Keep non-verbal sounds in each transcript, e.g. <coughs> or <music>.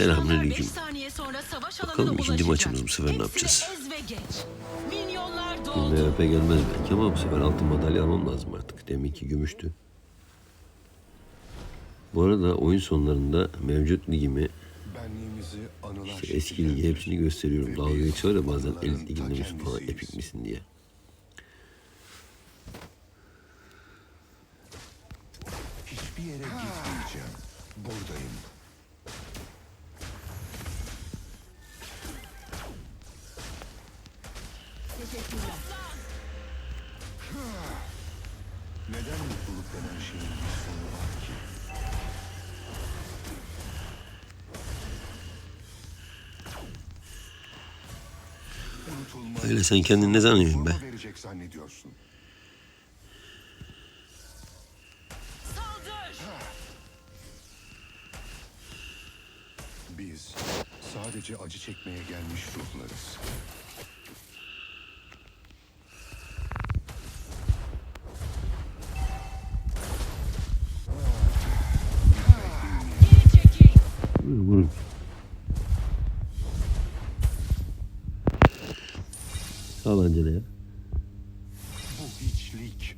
Selamünaleyküm. Beş saniye sonra savaş alanına Bakalım ikinci maçımız bu sefer ne yapacağız? ez ve geç. Minyonlar doldu. MVP gelmez belki ama bu sefer altın madalya almam lazım artık. Deminki gümüştü. Bu arada oyun sonlarında mevcut ligimi, işte eski ligi hepsini gösteriyorum. Dalga geçiyor ya bazen elit liginde misin falan epik misin diye. Hiçbir yere gitmeyeceğim. Buradayım. Öyle sen kendini ne zannediyorsun be? Biz sadece acı çekmeye gelmiş ruhlarız. Ya. Bu hiçlik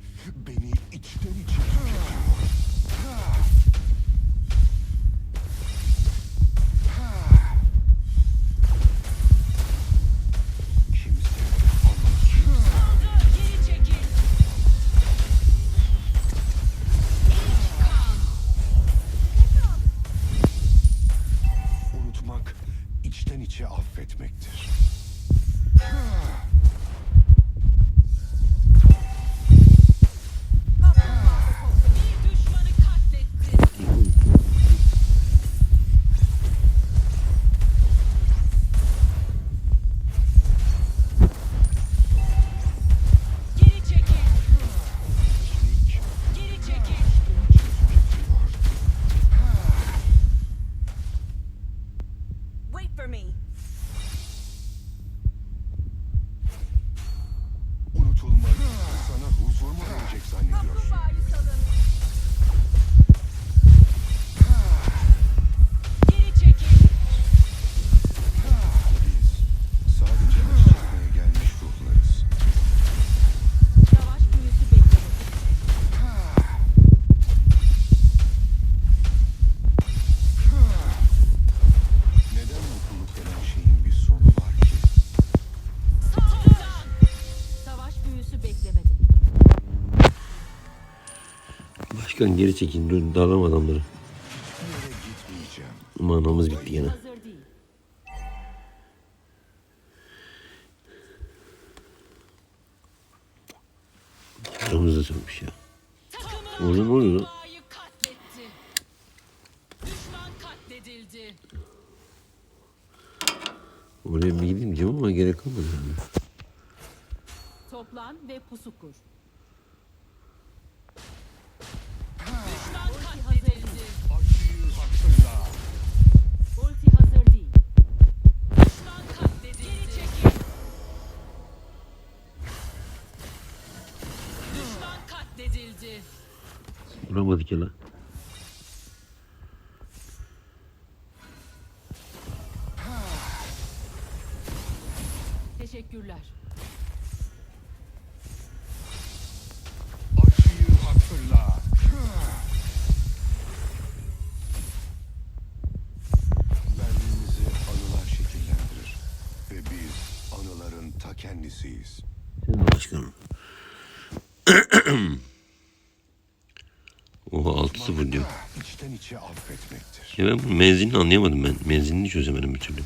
for me. Başkan geri çekin. Dur darlama adamları. Manamız bitti gene. Hazır değil. Aramız da sönmüş ya. Orada ne oluyor lan? Oraya bir gideyim diyeceğim ama gerek kalmadı. Yani. Toplan ve pusu kur. Katledildi. Vuramadık ya lan. Teşekkürler. Acıyı hatırla. Benliğimizi anılar şekillendirir. Ve biz anıların ta kendisiyiz. Sen başkanım. <coughs> Oha 6-0 diyor. İçten içe affetmektir. Ya ben bu menzilini anlayamadım ben. Menzilini çözemedim bir türlü.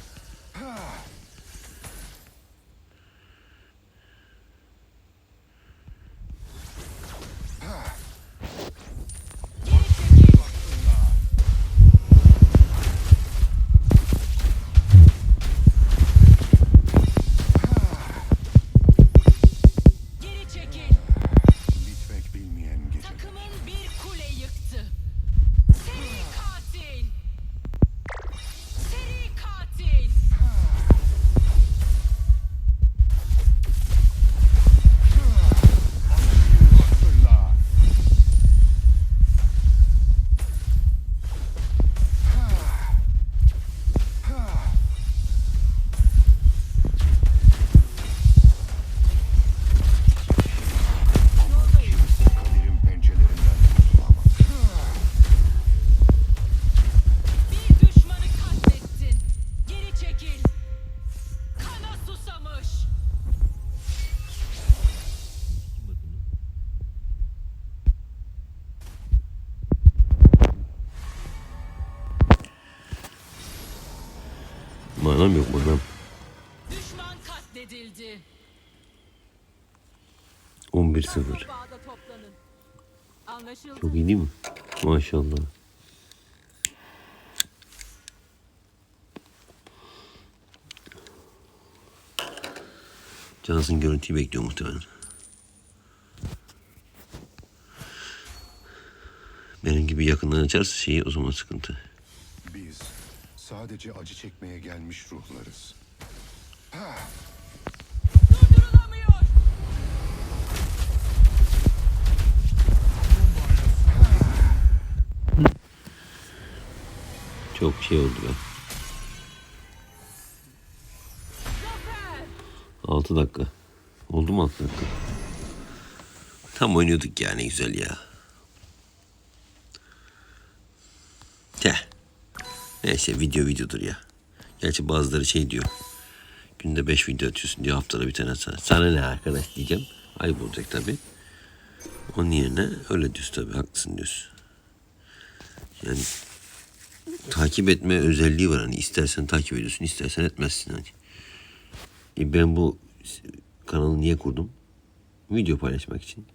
Manam yok manam. Düşman katledildi. 11-0. Bağda toplanın. Anlaşıldı. Çok iyi değil mi? Maşallah. Cansın görüntüyü bekliyor muhtemelen. Benim gibi yakından açarsa şeyi o zaman sıkıntı. Sadece acı çekmeye gelmiş ruhlarız. Durdurulamıyor. Çok şey oldu be. 6 dakika. Oldu mu 6 dakika? Tam oynuyorduk yani güzel ya. Neyse video videodur ya. Gerçi bazıları şey diyor. Günde 5 video atıyorsun diyor haftada bir tane atsana. Sana ne arkadaş diyeceğim. Ayıp olacak tabi. Onun yerine öyle diyorsun tabi haklısın diyorsun. Yani takip etme özelliği var hani istersen takip ediyorsun istersen etmezsin hani. E ben bu kanalı niye kurdum? Video paylaşmak için.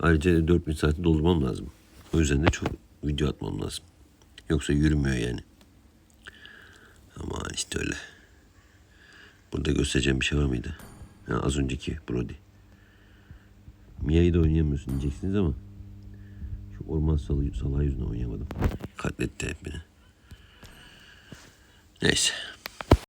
Ayrıca 4000 saati doldurmam lazım. O yüzden de çok video atmam lazım. Yoksa yürümüyor yani. Ama işte öyle. Burada göstereceğim bir şey var mıydı? Ha, az önceki Brody. Mia'yı da oynayamıyorsun diyeceksiniz ama şu orman salı, salağı yüzünden oynayamadım. Katletti hep beni. Neyse.